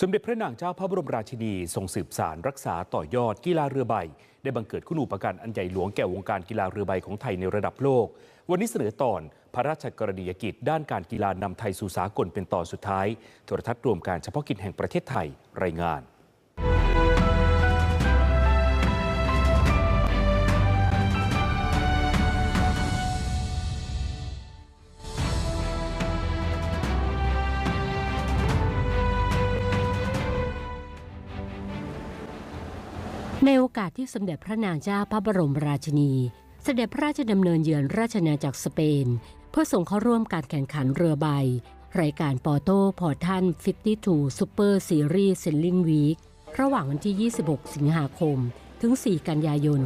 สมเด็จพระนางเจ้าพระบรมราชินีทรงสืบสารรักษาต่อยอดกีฬาเรือใบ ได้บังเกิดคุณูปการอันใหญ่หลวงแก่วงการกีฬาเรือใบของไทยในระดับโลก วันนี้เสนอตอนพระราชกรณียกิจด้านการกีฬานำไทยสู่สากลเป็นตอนสุดท้าย โทรทัศน์รวมการเฉพาะกิจแห่งประเทศไทยรายงาน ในโอกาสที่สมเด็จพระนางเจ้าพระบรมราชินี เสด็จพระราชดำเนินเยือนราชอาจักรสเปน เพื่อส่งเข้าร่วมการแข่งขันเรือใบ รายการปอโต้พอร์ทัน52 Super Series Sailing Week ระหว่างวันที่ 26 สิงหาคม ถึง 4 กันยายน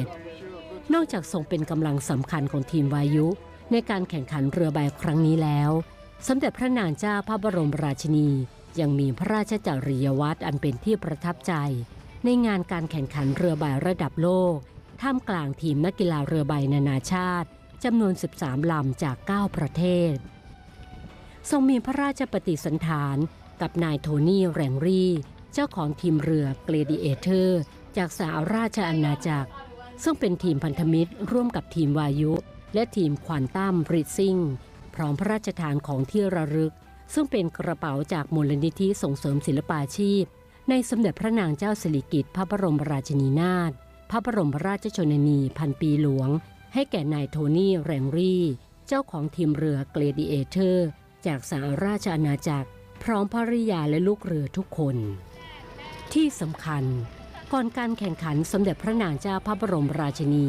2567 นอกจากทรงเป็นกำลังสำคัญของทีมวายุ ในการแข่งขันเรือใบครั้งนี้แล้ว สมเด็จพระนางเจ้าพระบรมราชินี ยังมีพระราชจริยวัตรอันเป็นที่ประทับใจ ในงานการแข่งขันเรือใบระดับโลก ท่ามกลางทีมนักกีฬาเรือใบนานาชาติจำนวน 13 ลำจาก 9 ประเทศ ทรงมีพระราชปฏิสันฐานกับนายโทนี่แรงรีเจ้าของทีมเรือเกลดิเอเตอร์ จากสหราชอาณาจักร ซึ่งเป็นทีมพันธมิตรร่วมกับทีมวายุ และทีมควอนตัมริซิ่งพร้อมพระราชทานของที่ระลึก ซึ่งเป็นกระเป๋าจากมูลนิธิส่งเสริมศิลปาชีพ ในสมเด็จพระนางเจ้าสิริกิติ์พระบรมราชินีนาถพระบรมราชชนนีพันปีหลวง ให้แก่นายโทนี่แรงรี่ เจ้าของทีมเรือเกลดิเอเตอร์ จากสหราชอาณาจักร พร้อมภริยาและลูกเรือทุกคน ที่สำคัญ ก่อนการแข่งขันสมเด็จพระนางเจ้าพระบรมราชินี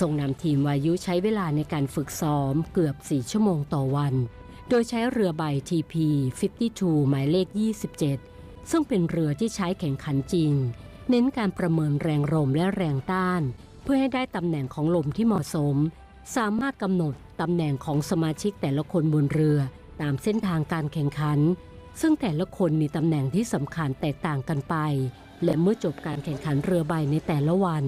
ทรงนำทีมวายุใช้เวลาในการฝึกซ้อมเกือบ 4 ชั่วโมงต่อวัน โดยใช้เรือใบ TP 52 หมายเลข 27 ซึ่งเป็นเรือที่ใช้แข่งขันจริง เน้นการประเมินแรงลมและแรงต้าน เพื่อให้ได้ตำแหน่งของลมที่เหมาะสม สามารถกำหนดตำแหน่งของสมาชิกแต่ละคนบนเรือตามเส้นทางการแข่งขัน ซึ่งแต่ละคนมีตำแหน่งที่สำคัญแตกต่างกันไป และเมื่อจบการแข่งขันเรือใบในแต่ละวัน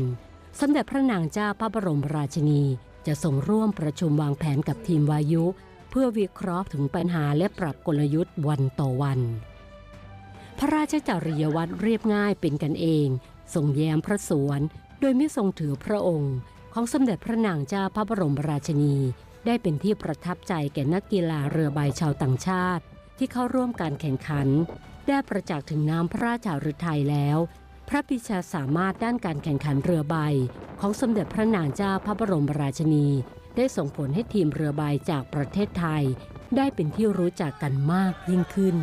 สมเด็จพระนางเจ้าพระบรมราชินี จะส่งร่วมประชุมวางแผนกับทีมวายุ เพื่อวิเคราะห์ถึงปัญหาและปรับกลยุทธ์วันต่อวัน พระราชจริยวัตรเรียบง่ายเป็นกันเองทรงแย้มพระสวน โดยไม่ทรงถือพระองค์ ของสมเด็จพระนางเจ้าพระบรมราชินี ได้เป็นที่ประทับใจแก่นักกีฬาเรือใบชาวต่างชาติ ที่เข้าร่วมการแข่งขัน ได้ประจักษ์ถึงน้ำพระราชาฤทัยแล้ว พระปิชาสามารถด้านการแข่งขันเรือใบ ของสมเด็จพระนางเจ้าพระบรมราชินี ได้ส่งผลให้ทีมเรือใบจากประเทศไทย ได้เป็นที่รู้จักกันมากยิ่งขึ้น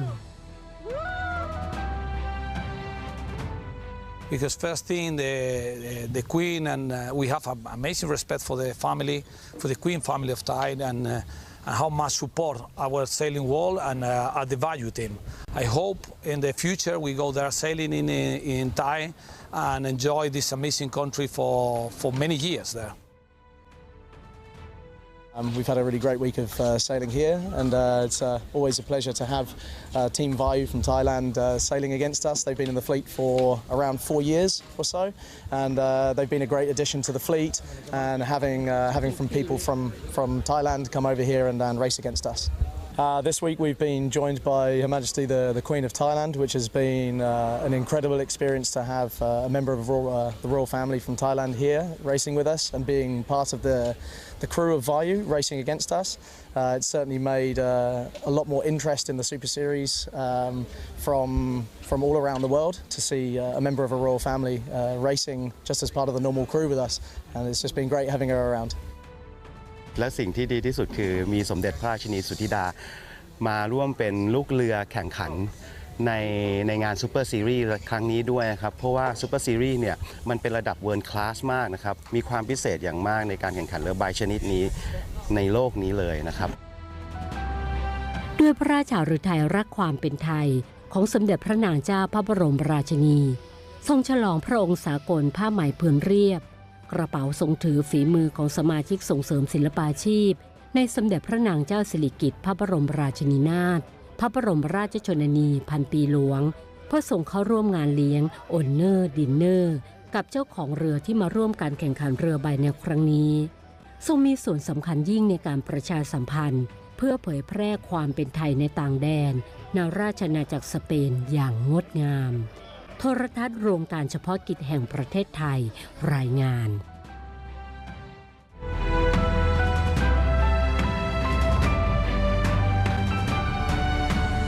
because first thing the, the, the queen and uh, we have amazing respect for the family for the queen family of thai and, uh, and how much support our sailing world and uh, the value team i hope in the future we go there sailing in, in thai and enjoy this amazing country for, for many years there Um, we've had a really great week of uh, sailing here, and uh, it's uh, always a pleasure to have uh, Team Vayu from Thailand uh, sailing against us. They've been in the fleet for around four years or so, and uh, they've been a great addition to the fleet. And having having from people from from Thailand come over here and, and race against us. Uh, this week we've been joined by Her Majesty the, the Queen of Thailand, which has been uh, an incredible experience to have uh, a member of royal, uh, the royal family from Thailand here racing with us and being part of the, the crew of Vayu racing against us. Uh, it's certainly made uh, a lot more interest in the Super Series um, from, from all around the world to see a member of a royal family racing just as part of the normal crew with us. And it's just been great having her around. และสิ่งที่ดีที่สุดคือมีสมเด็จพระราชินีสุธิดา มาร่วมเป็นลูกเรือแข่งขันในในงานซูเปอร์ซีรีส์ครั้งนี้ด้วยนะครับ เพราะว่าซูเปอร์ซีรีส์เนี่ยมันเป็นระดับเวิร์คลาสมากนะครับ มีความพิเศษอย่างมากในการแข่งขันเรือใบชนิดนี้ในโลกนี้เลยนะครับ ด้วยพระราชาฤทัยรักความเป็นไทย ของสมเด็จพระนางเจ้าพระบรมราชินี ทรงฉลองพระองค์สากลผ้าไหมพื้นเรียบ กระเป๋าทรงถือฝีมือของสมาชิกส่งเสริมศิลปาชีพ ในสมเด็จพระนางเจ้าสิริกิติ์พระบรมราชินีนาถพระบรมราชชนนีพันปีหลวง เพื่อส่งเข้าร่วมงานเลี้ยงโอนเนอร์ดินเนอร์ กับเจ้าของเรือที่มาร่วมการแข่งขันเรือใบในครั้งนี้ ทรงมีส่วนสำคัญยิ่งในการประชาสัมพันธ์ เพื่อเผยแพร่ความเป็นไทยในต่างแดนณราชอาณาจักรสเปนอย่างงดงาม โทรทัศน์โรงการเฉพาะกิจแห่งประเทศไทยรายงาน